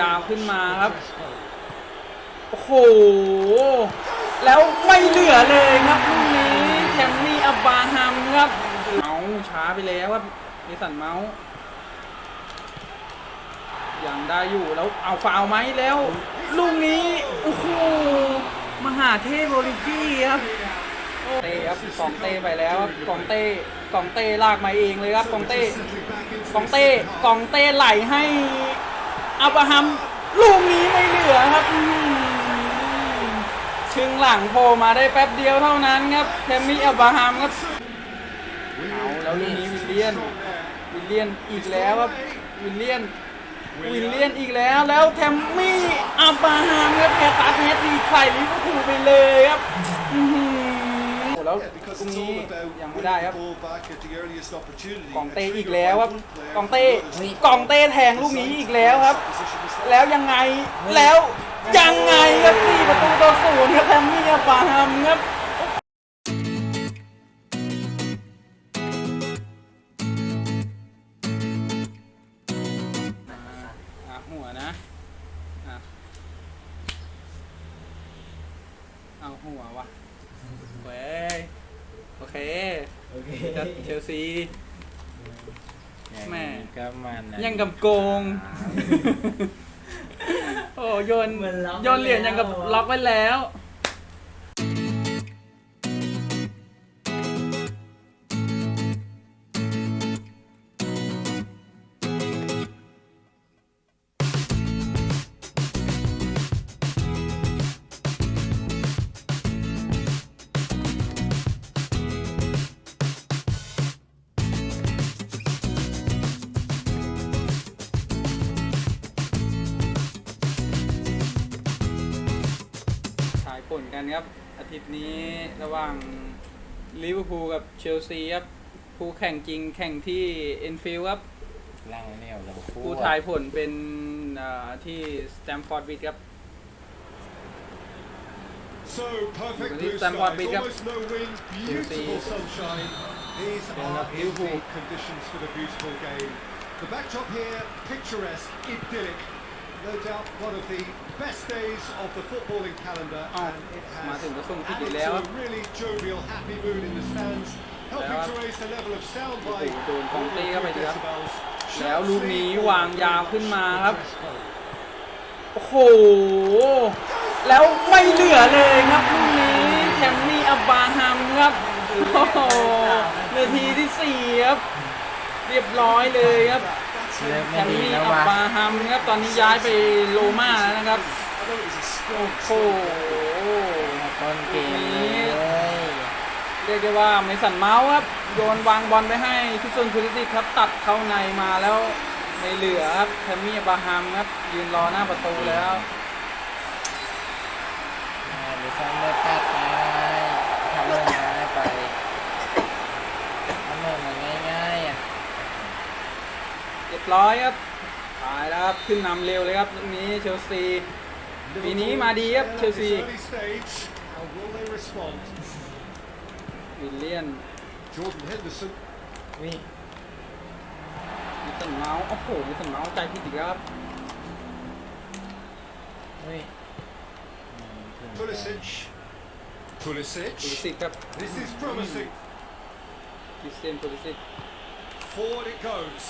ยาวขึ้นมาครับ โอ้โห แล้วไม่เหลือเลยครับลูกนี้แทมมี่อับบาฮัมครับเมาช้าไปแล้วครับนิสันเมาส์ยังได้อยู่แล้วเอาฟาวไหมแล้ว ลูกนี้ โอ้โห มหาเทพโอริจี้ครับเต้ครับกองเต้ไปแล้วครับกองเต้กองเต้ลากมาเองเลยครับกองเต้กองเต้กองเต้ไหลให้ อับราฮัมลูกนี้ไม่เหลือครับชึงหลังโผล่มาได้แป๊บเดียวเท่านั้นครับแทมมี่อับราฮัมครับเอาแล้วลูกนี้วิลเลียนวิลเลียนอีกแล้วครับวิลเลียนวิลเลียนอีกแล้วแล้วแทมมี่อับบราฮัมครับแฮตตาร์แฮตทีไข่ลิเวอร์พูลไปเลยครับ แล้วตรงนี้ยังไม่ได้ครับกองเต้อีกแล้วครับกองเต้กองเต้แทงลูกนี้อีกแล้วครับ แล้วยังไงแล้วยังไงครับสี่ประตูต่อศูนย์ครับแทมมี่อับบราฮัมครับอะหัวนะอะเอาหัววะเว้ยโอ เคโอเคเชลซี แม่ ก็มันนะยังกับโกง โอ้โยนเหมือนล็อกโยนเหรียญยังกับแล้ว ล็อกไว้แล้ว กันครับ อาทิตย์นี้ระหว่างลิเวอร์พูลกับเชลซีครับคู่แข่งจริงแข่งที่เอ็นฟิลด์ครับล่างเหนียวเราคู่ผู้ทายผลเป็นเอ่อที่สแตมฟอร์ดบิดครับ So perfect Well, blue he's done what skies, we got. almost no wind, beautiful sunshine. These Yeah, are not beautiful. ideal conditions for the beautiful game. The backdrop here, picturesque, idyllic. No doubt one of the best days of the footballing calendar, Oh, and it มา has ถึงก็ส่งที่ added แล้ว to ครับ a really jovial, happy mood in the stands, helping Yeah. to raise the level of sound โอ้ by โหโดนกองเต้เข้าไปดีครับ decibels. แล้วลูกนี้วางยาวขึ้นมาครับ โอ้โห แล้วไม่เหลือเลยครับลูกนี้แทมมี่อับบราฮัมครับ โอ้โหนาทีที่สี่ครับ เรียบร้อยเลยครับ เริ่มแทไม่มดีมี่แล้วอับวะบราฮัมครับตอนนี้ย้ายไปโรม่าแล้วนะครับ โอ้โหต้นเกมเลยเรียกได้ว่าไม่สันเมาส์ครับ โยนวางบอลไปให้ทุกส่วนคุริสิกครับตัดเข้าในมาแล้วไม่เหลือครับแทมมี่อับบราฮัมครับยืนรอหน้าประตูแล้วหรือซ้ำเลยตัดไปทำเลยง่ายไปทำเลยมันง่ายๆอะ เรียบร้อยครับตายแล้วครับขึ้นนำเร็วเลยครับลูกนี้เชลซีปีนี้มาดีครับเชลซี Early stage, how will they respond? วิลเลียน Jordan Henderson วิมิสันเมาส์โอ้โหมิสันเมาส์ใจผิดอีกแล้วครับวิ Pulisic. คุ Pulisic. ริสิกครับ This is promising. คริสเตียนคุริสิก Forward it goes.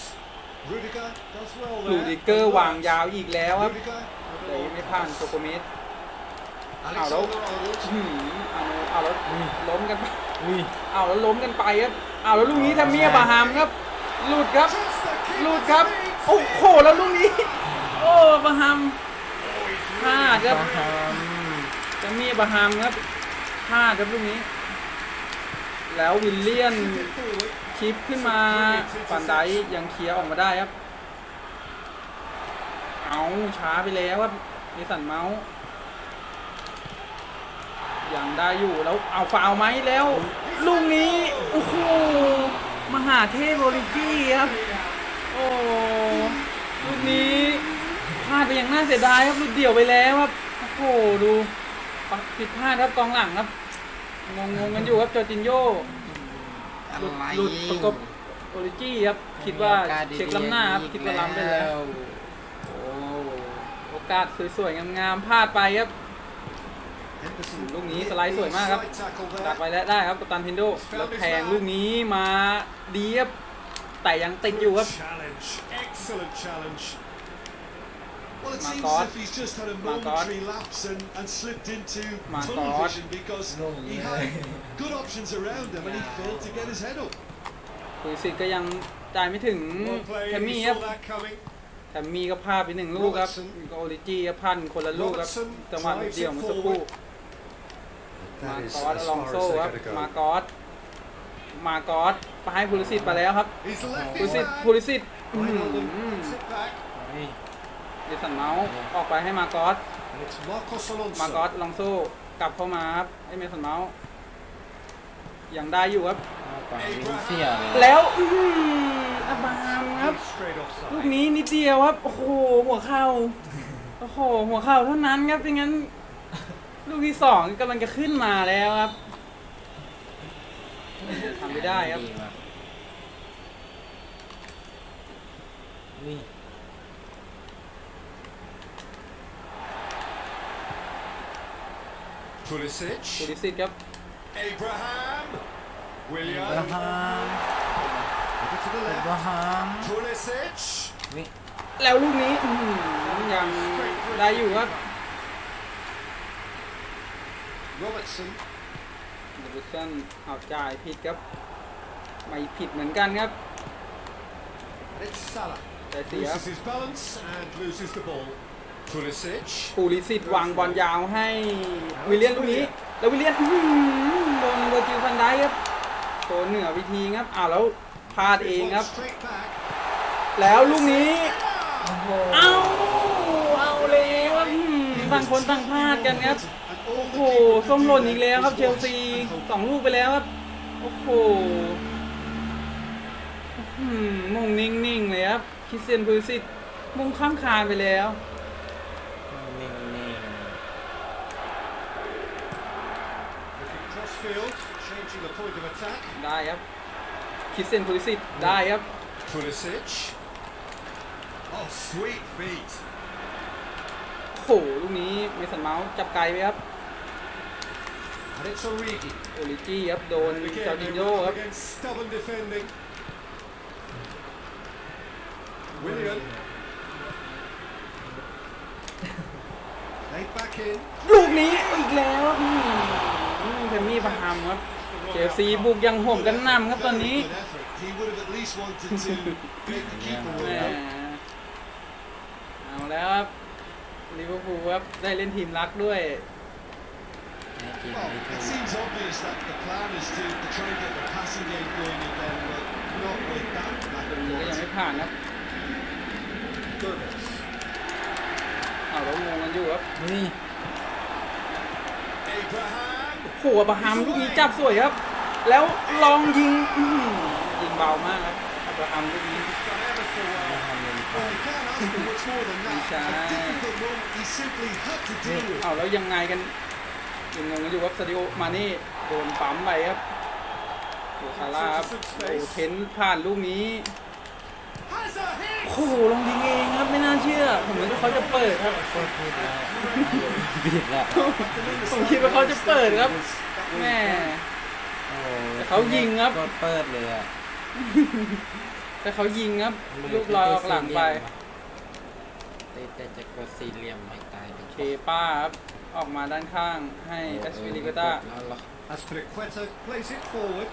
Rudiger does well ลู there. ดิเกอร์วางยาวอีกแล้วครับ Rudiger. แต่ยังไม่ผ่านโซโกเมส Alexander Arnold. หืมเอาเอาแล้วล้มกันไปวิเอาแล้วล้มกันไปครับเอาแล้วลูกนี้ทำเมียบราฮัมครับหลุดครับหลุดครับ โอ้โหแล้วลูกนี้ โอ้บราฮัมพลาดครับบาฮัมทำเมียบราฮัมครับพลาดครับลูกนี้ แล้ววิลเลียน Forward. ชิปขึ้นมาฟันไดยังเคลียร์ออกมาได้ครับ เอาช้าไปแล้วครับนิสันเมาส์ยังได้อยู่แล้วเอาฟาวไหมแล้ว ลูกนี้ โอ้โหมหาเทพโอริจี้ครับ โอ้ลูกนี้พลาดไปอย่างน่าเสียดายครับลูกเดี่ยวไปแล้วครับ โอ้โหดูผิดพลาดครับกองหลังครับ งงงๆกันอยู่ครับจอร์จินโญ่หลุดอะไรหลุดประกบโอริจี้ครับคิดว่าเช็คล้ำหน้าครับคิดว่าล้ำไปแล้วโอ้กาสสวยๆงามๆพลาดไปครับ Henderson ลูกนี้ hit สไลด์สวยมากครับ the side tackle there. ดักไปแล้วได้ครับกัปตันพินโดแล้วแทงลูกนี้มาดีครับแต่ยังติดอยู่ครับ Challenge, excellent challenge. Well, it seems Margot. as if he's just had a Margot. momentary lapse and, and slipped into tunnel Margot. vision because No, he yeah. had good options around him and he failed to get his head up. คุยสิทธิ์ก็ยังจ่ายไม่ถึง Well แคม played, มี่ he ครับ saw that coming. แคมมี่ก็พลาดไปหนึ่งลูกครับ Robertson ก็โอริจีก็พลาดคนละลูกครับ Robertson จังหวะ drives เดียว it เมื่อสักครู่ forward. มา That is กอส as ลอง far โซ่ as ครับ they're going to มา go. กอส มากอสไปให้พูลิสิตไปแล้วครับ He's left พูลิ his สิต flag. พูลิสิตอื้อหือ Wijnaldum puts it back. เฮ้ย ดิสันเมาส์ออกไปให้มากอส And it's Marcos มากอ Alonso. สลองโซ่กลับเข้ามาครับไอ้เมสันเมาส์ยังได้อยู่ครับเอาก่อนยิงเสียเลยแล้วอื้อหืออับรามครับ Straight ลูก offside. นี้นิดเดียวครับ โอ้โห หัวเข่า โอ้โห หัวเข่าเท่านั้นครับไม่งั้น ลูกที่สองกำลังจะขึ้นมาแล้วครับทำไม่ได้ครับ ว่ะอุ้ย ปู Pulisic. ริสิตครับ Abraham. เบ William. รฮาม Over to the เบ left. รฮาม Pulisic. วิแล้วลูกนี้อื้อหือยังได้อยู่ครับ Robertson. เดวิดสันเอาจ่ายผิดครับ ไม่ผิดเหมือนกันครับ And it's Salah. แต่เสีย Loses his balance and loses the ball. Pulisic. ปูริสิตวางบอลยาวให้วิลเลียนลูกนี้ แล้ววิลเลียนอื้อหือโดนเวอร์จิลฟันได้ครับโชว์เหนือวิธีครับอ้าวแล้วพลาดเองครับ Straight back. แล้วลูกนี้โอ้โหเอาเอาเลยครับอืมต่างคนต่างพลาดกันครับ And โอ้ all โห the keeper ส้ม could หล่น do อีกแล้วครับ was เชล watch ซี and hope. สองลูกไปแล้วครับโอ้โหอืมมุ่งนิ่งๆเลยครับคริสเตียนพูลิสิตมุ่งข้ามคานไปแล้ว นิ่งนิ่ง Looking crossfield, changing the point of attack. ได้ครับคริสเตียนพูลิสิตได้ครับ Pulisic. Oh, sweet feet. โอ้โหลูกนี้เมสันเมาส์จับไกลไปครับ And it's Origi. โอริจี้ครับโดน And จอ again, ร์ดิ they นโย were ค up รับ against stubborn defending. William. Laid back in. ลูกนี้อีกแล้วครับอื มเพมมี่ประหามครับเชลซีบุกยังห่มกันนำครับตอนนี้ Very good effort. He would have at least wanted to make the keeper แหม work. เอาแล้วครับลิเวอร์พูลครับได้เล่นทีมรักด้วยให้กิน Well, ให้ถู it ก seems obvious that the plan is to, to try and get the passing game going again, but not with that lack ตร of งนี้ก็ยัง quality. ไม่ผ่านครับ Gomez. เอาแล้วงงกันอยู่ครับ เฮ้ย Abraham. โหัวประหามลูกนี้จับสวยครับ แล้วลองยิงยิงเบามากครับบราฮัมลูกนี้ He's done ever so ไม่ well. ทำเอาแล้วยังไงกันยังงงกันอยู่ครับซาดิโอมาเน่โดนปั๊มไปครับโอซาร่าครับโอเทนผ่านลูกนี้ โอ้โหลงยิงเองครับไม่น่าเชื่อ ผมนึกว่าเขาจะเปิดครับโคตรผิดแล้วผิดแล้วผมคิดว่าเขาจะเปิดครับแม่ โอ้แต่เขายิงครับโคตรเปิดเลยอะแต่เขายิงครับลูกลอยออกหลังไปแต่แต่จะกดสี่เหลี่ยมไม่ตายเป็นเคป้าครับออกมาด้านข้างให้แอสฟิลิกต้าแล้วเหรอ Aspilicueta plays it forward.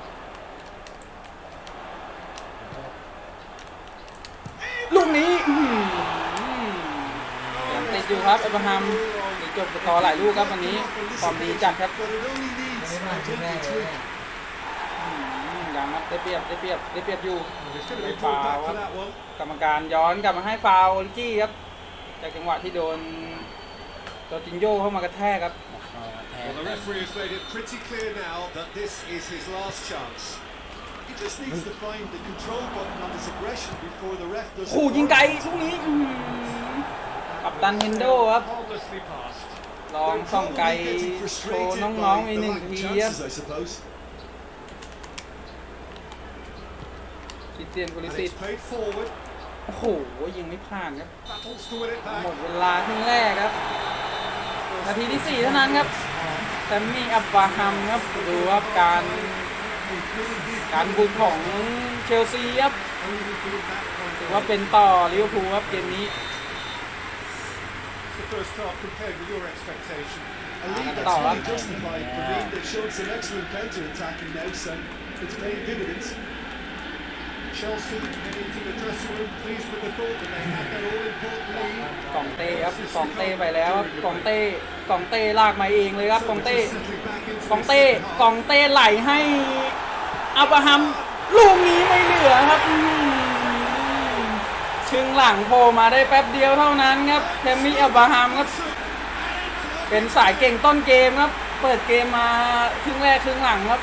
ลูกนี้อื้อหือยังติดอยู่ครับอับราฮัมมีจบสกอร์หลายลูกครับวันนี้ฟอร์มดีจัดครับ But it only needs a little tweak. อืมยังครับได้เปรียบได้เปรียบได้เปรียบอยู่ He's going to be pulled back for that one. กรรมการย้อนกลับมาให้ฟาวล์ลิจี้ครับ จากจังหวะที่โดนโดนจินโยเข้ามากระแทกครับเอาแทน Well, the referee has made it pretty clear now that this is his last chance. ขู่ยิงไกลลูกนี้อื้อหือกับตันเฮนโดครับ Harmlessly passed. ลองส่องไกล They're probably getting โชว์ frustrated น้องๆ by อีก the หนึ่ง lack of ทีครับ chances, I suppose. คริสเตียนโพลิ And สิต it's played forward. โอ้โห ยิงไม่ผ่านครับ Battles to win it หม back. ดเวลาครึ่งแรกครับ นาทีที่ 4 เท่านั้นครับแซมมี่อับบราฮัมครับ ดูครับการ การบุกของเชลซีครับถือว่าเป็นต่อลิเวอร์พูลครับเกมนี้ The first half compared with your expectation. A lead that's ต่อครับ fully justified for me. They've shown some excellent counter-attacking now, so it's paying dividends. Chelsea heading into the dressing room pleased with the thought that they had that all-important lead. กองเต้ครับกองเต้ไปแล้วครับกองเต้กองเต้ลากมาเองเลยครับกองเต้ Settling back into กอง the เต้ second half. กองเต้ไหลให้ อับราฮัมลูกนี้ไม่เหลือครับชึงหลังโผล่มาได้แป๊บเดียวเท่านั้นครับเทมมี่อับราฮัมครับเป็นสายเก่งต้นเกมครับ เปิดเกมมาครึ่งแรกครึ่งหลังครับ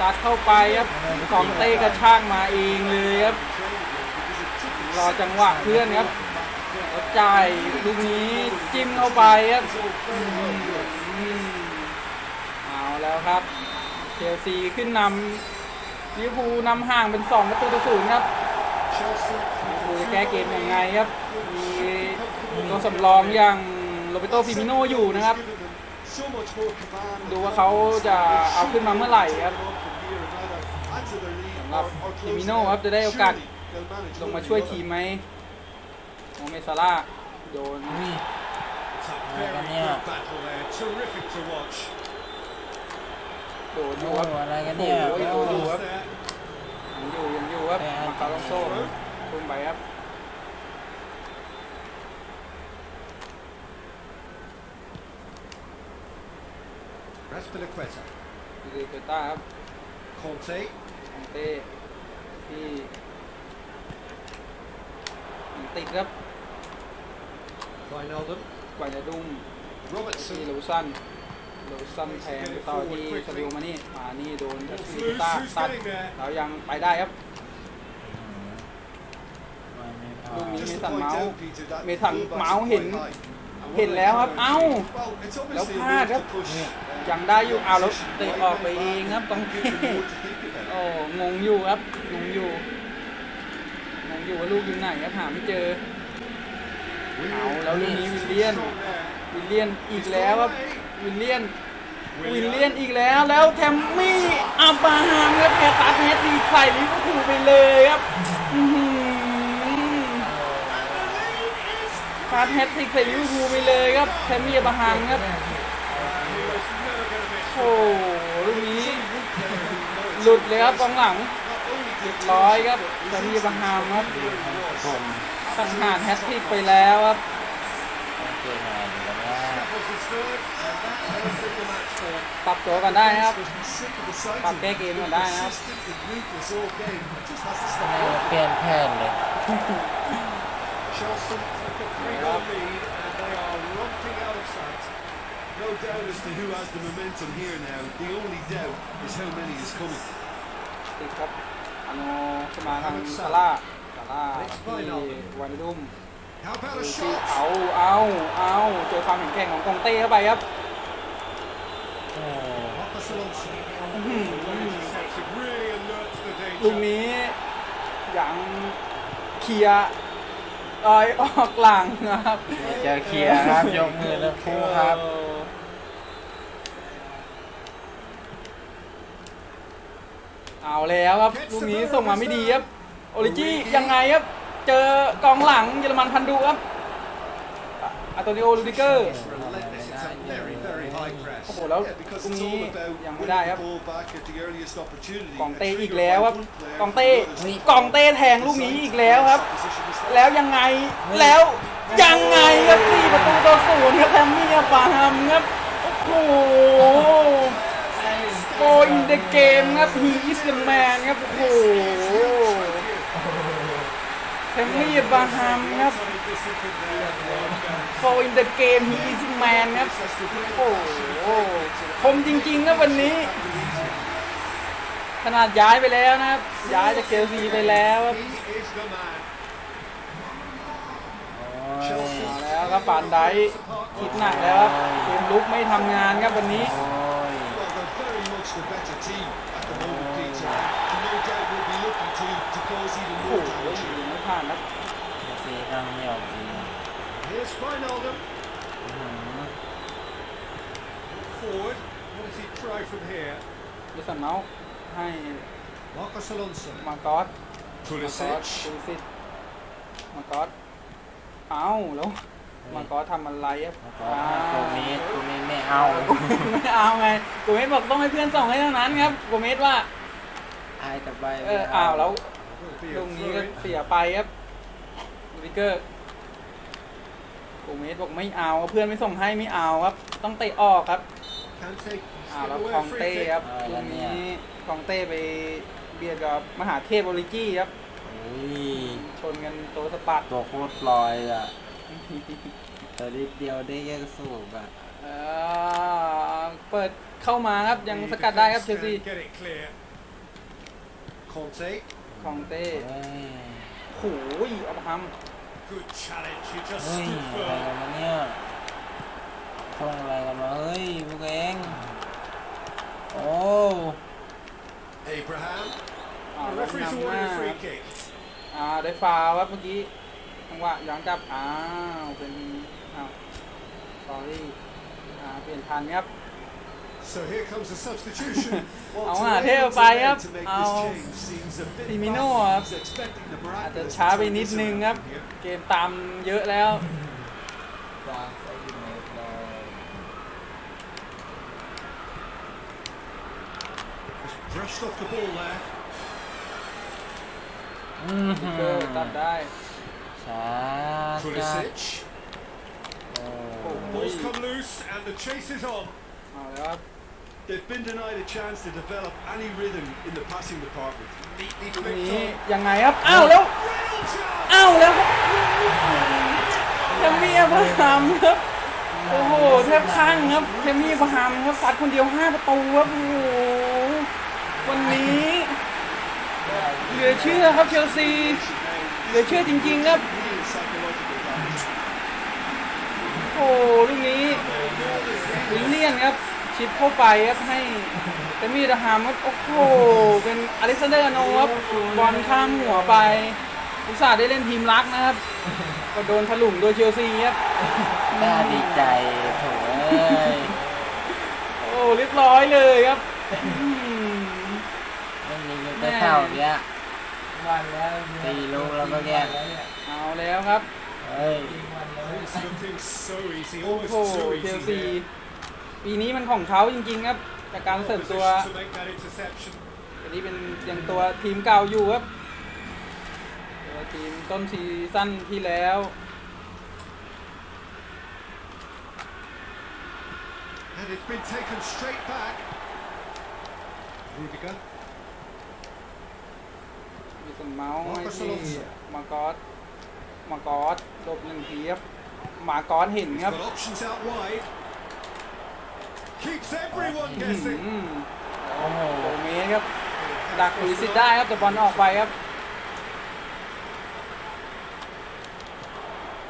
ตัดเข้าไปครับกองเต้กระชากมาเองเลยครับรอจังหวะเพื่อนครับจ่ายลูกนี้จิ้มเข้าไปครับเอาแล้วครับ เชลซีขึ้นนำลิเวอร์พูลนำห่างเป็น2ประตูต่อศูนย์ครับ Chelsea ลิเวอร์พูลจะแก้เกมยังไงครับ มีตัวสำรองอย่างโรเบโตฟิมิโนอยู่นะครับ given them so much more command ดูว่าเขาจะเอาขึ้นมาเมื่อไหร่ครับ from here and either add to their lead สำหรับ or- or ฟิ close มิ it โน down. ครับจะได้โอกาส Surely they'll manage ลงมา winning ช่วย well. ทีมไหมโมเมซาร่าห์โดนอุ้ย It's a Ờ, very con nha. good battle there. Terrific to watch. โดนอยู่ครับโอ้อะไรกันเนี่ยโอ้โหโดนอยู่ครับ there. ยังอยู่ยังอยู่ครับแต่มาคาร์ลองโซ่ทุ่มไปครับ Raspilicueta. คือเกต้าครับ Conte. ของเต้ที่ยังติดครับ Wijnaldum. กว่าจะดุ้งที่ Robertson. ลูซัน ลูซันแทงไปต่อที่สติลมานี่มานี่โดนแอส Who's ซิลิต้า who's ตัด getting there? แล้วยังไปได้ครับมันไม่พอลูกนี้ Just เม to สัน point เมาส์ out, Peter, that เมสัน fullback's เมาส์ quite เห็น high. And เห็น what แล้วครับ they're เอ้า trying to achieve- Well, it's obviously แล้ว a พลาด move ครับ to push, uh, ยังได้อยู่เอาแล้ว opposition เตะ right ออก back ไปเองครับต้อง Give them more to think about. โอ้งงอยู่ครับงงอยู่งงอยู่ว่าลูกอยู่ไหนครับหาไม่เจอเอาแล้วลูกนี้วิลเลียน Strong there. วิลเลียนอีกแล้วครับ วิลเลียน วิลเลียนอีกแล้ว แล้วแทมมี่อับราฮัมครับแพ้ตัดแฮตทริกใส่ลิเวอร์พูลไปเลยครับอื้อหือตัดแฮตทริกใส่ลิเวอร์พูลไปเลยครับแทมมี่อับราฮัมครับ He was never going to miss. โอ้โหลูกนี้หลุดเลยครับกองหลัง Not only เรี did ยบร้อยครับแทมมี่อับราฮัมครับผมสังหารแฮตทริกไปแล้วครับ ปรับตัวกันได้นะครับ Was sick of the sight ปรับ of แก้เกมกันได้นะครับ consistent and ruthless all game. It just has to ทำไม stop. มาเปลี่ยนแผนเลย Chelsea took a three-goal lead, and they are romping out of sight. No doubt as to who has the momentum here now. The only doubt is how many is coming. ติดครับอโนสมาทางซาร่าซาร่าที่วันดุม How about a ที่ shot? เอาเอาเอาเจอความแข็งแกร่งของกองเต้เข้าไปครับโอ้ Marcus Alonso. อื้อหือ Intercepted, really alert to the ลูก danger. นี้ยังเคลียร์เอ้อยออกหลังนะครับเจอเคลียร์ครับยกมือแล้วคู่ครับเออเอาแล้วครับลูกนี้ส่งมาไม่ดีครับ โอริจิยังไงครับ เจอกองหลังเยอรมันพันดูครับอัตโตนิโอลูดิเกอร์ โอ้โห แล้วตรงนี้ยังไม่ได้ครับกองเต้อีกแล้วครับกองเต้กองเต้แทงลูกนี้อีกแล้วครับ แล้วยังไงแล้วยังไงครับสี่ประตูต่อศูนย์ครับแทมมี่อับราฮัมครับโอ้โหโฟอินเดเกมครับฮีอิสแมนครับโอ้โห แทมมี่บาฮัมครับ โฟอินเดอะเกมฮีอิสแมนครับ โอ้โหคมจริงๆครับวันนี้ ขนาดย้ายไปแล้วนะครับ ย้ายจากเชลซีไปแล้วครับแล้วครับปานไดคิดหนักแล้วครับเกมลุกไม่ทำงานครับวันนี้ โอ้ย Well, they're very much the better team at the moment, Peter. And no doubt will be looking to, to cause even โอ้ more โห damage. ยิงไม่ผ่านานครับ เชลซีกำลังเหนียวจริง Here's Wijnaldum อื้อหือ forward. What does he try from here? ดิสันเมาส์ให้ Marcos Alonso. มากอสมากอส Pulisic. ดูสิมากอสเอาแล้วมากอสทำอะไรครับแล้วก็ให้โกเมสโกเมสไม่เอาไม่เอาไงโกเมสบอกต้องให้เพื่อนส่งให้เท่านั้นครับโกเมสว่า ไอ้แต่ใบเอออ้าวแล้ว Will be ลู a กนี้ throw ก็ in. เสียไปครับวิกเกอร์ โกเมสบอกไม่เอาเพื่อนไม่ส่งให้ไม่เอาครับ ต้องเตะออกครับ Kante. อ้าว Skip แล้ว away คอง a free เต้ kick. ครับลูกนี้คองเต้ไปเบียดกับมหาเทพโอริจี้ครับอุ้ยชนกันตัวสะปัดตัวโคตรลอยอะตัวนิดเดียวได้ยังสูบอะเอ่อเปิดเข้ามาครับยัง The สกัดได้ครับเชล defence ซี can Get it clear. Conte. คองเต้เฮ้ยโอ้ยอับฮัม Good challenge. He just เฮ้ย stood อะไร firm. กันมาเนี่ยส่งอะไรกันมาเฮ้ยพวกเองโอ้ Abraham. อ่า The แล้ว referee's นำหน้า awarded a free kick. อ่าได้ฟาวล์ครับเมื่อกี้จังหวะย้อนกลับอ้าวเป็นอ้าวสอรี่อ่าเปลี่ยนทันครับ So here comes the substitution. Well, เอา too หา late เทพไปครับ to make เอา this change seems a bit ฟิมิโน่ fast. ครับ He's expecting the อาจจะ miraculous ช้า to ไป turn นิด this นึง around ครับ here. เกมตามเยอะแล้ววางใส่ยูเมตเลย Just brushed off the ball there. อือหืเกออร์ตัดได้ช้าจัด Pulisic. โอ้โอ้โห Ball's come loose and the chase is on. เอาแล้วครับ They've been denied a chance to develop any rhythm in the passing department. Neatly ลูก flicked นี้ on. ยังไงครับ อ้าวแล้ว Real chance. อ้าวแล้วครับเทมมี่อับราฮัมครับ โอ้โหแทบข้างครับเทมมี่อับราฮัมครับซัดคนเดียว5ประตูครับโอ้โหวันนี้เหลือเชื่อครับเชลซีเหลือเชื่อจริงๆครับ Real psychological damage. โอ้โหลูกนี้วิลเลียนครับ ชิปเข้าไปครับให้เทมมี่อับราฮัมครับโอ้โห เป็นอเล็กซานเดอร์อาร์โนลด์ครับบอลข้ามหัวไปอุตส่าห์ได้เล่นทีมรักนะครับ ก็โดนถล่มโดยเชลซีครับน่าดีใจโถเอ้ยโอ้เรียบร้อยเลยครับอืมไม่มียุทธเท่าเนี้ยตีลูกแล้วก็แย่ เอาแล้วครับเฮ้ย It's looking so easy. โอ้ Almost โห too เชล easy ซี there. ปีนี้มันของเขาจริงๆครับ จากการเสริมตัว Position to make that interception. อันนี้เป็นยังตัวทีมเก่าอยู่ครับ ตัวทีมต้นซีซั่นที่แล้ว And it's been taken straight back. Rudiger. มีสนเมาส์ให้ Marcos ที่ Alonso มากอสมากอสหลบหนึ่งทีครับหมากอสเห็น He's ครับ Keeps everyone guessing. โอ้โหเมตรครับ ดักหรือสิทธิ์ได้ครับ แต่บอลออกไปครับ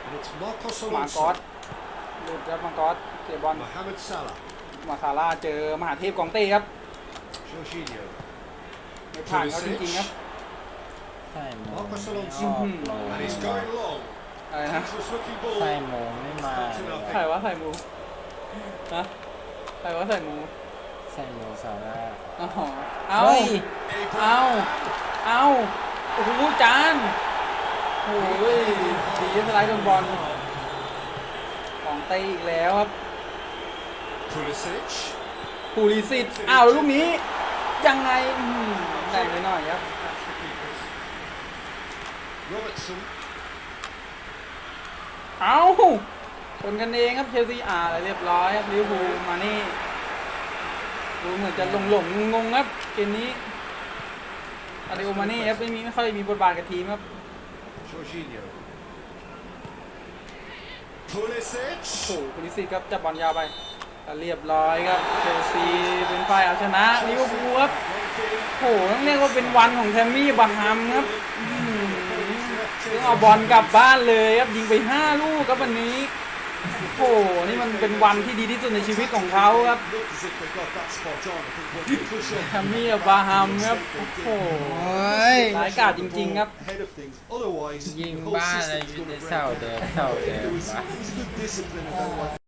And it's Marcos มากอส Alonso. หลุดครับมากอสเสียบอล Mohamed Salah. มาซาร่าเจอมหาเทพกองเต้ครับ Jorginho. ไม่ผ่านเขาจริงๆครับ ใส่โม Marcos ไม่ Alonso อกโล And he's going long. อะไรนะ Dangerous looking ใส่ ball. โมไม่มาเลยใครวะใส่หมูฮะ ใครวะใส่หมูใส่โมซาร่าอ๋อเอาเฮ้ยเอาเอาโอ้โหจานโอ้ยดีสไลด์โดนบอลของเต้อีกแล้วครับ Pulisic. ปูริสิตอ้าวแล้วลูกนี้ ยังไงอืมแรงไปหน่อยครับ That's the keepers. Robertson. เอา ชนกันเองครับเชลซีอ่าอะไรเรียบร้อยครับลิเวอร์พูลมานี่ดูเหมือนจะหลงหลงงงๆครับเกมนี้อาริโอมานี่ครับไม่มีไม่ค่อยมีบทบาทกับทีมครับ Jorginho. Pulisic. โอ้โหปูริสิตครับจับบอลยาวไปก็เรียบร้อยครับเชลซีเป็นฝ่ายเอาชนะลิเวอร์พูลครับโอ้โหต้องเรียกว่าเป็นวันของแทมมี่บาฮัมครับอื้อหือต้องเอาบอลกลับบ้านเลยครับยิงไป 5 ลูกครับวันนี้ โอ้โหนี่มันเป็นวันที่ดีที่สุดในชีวิตของเขาครับ Looked as if they got that spot on. I think what they push on แฮมมี่อับบราฮัมครับ โอ้โหโอ้ยร้ายกาจจริงๆครับ ahead of things. Otherwise, ยิง the whole บ้านอะไร system's อยู่ going ใน to เสา break. เดิมเสาเดิม There was, วะ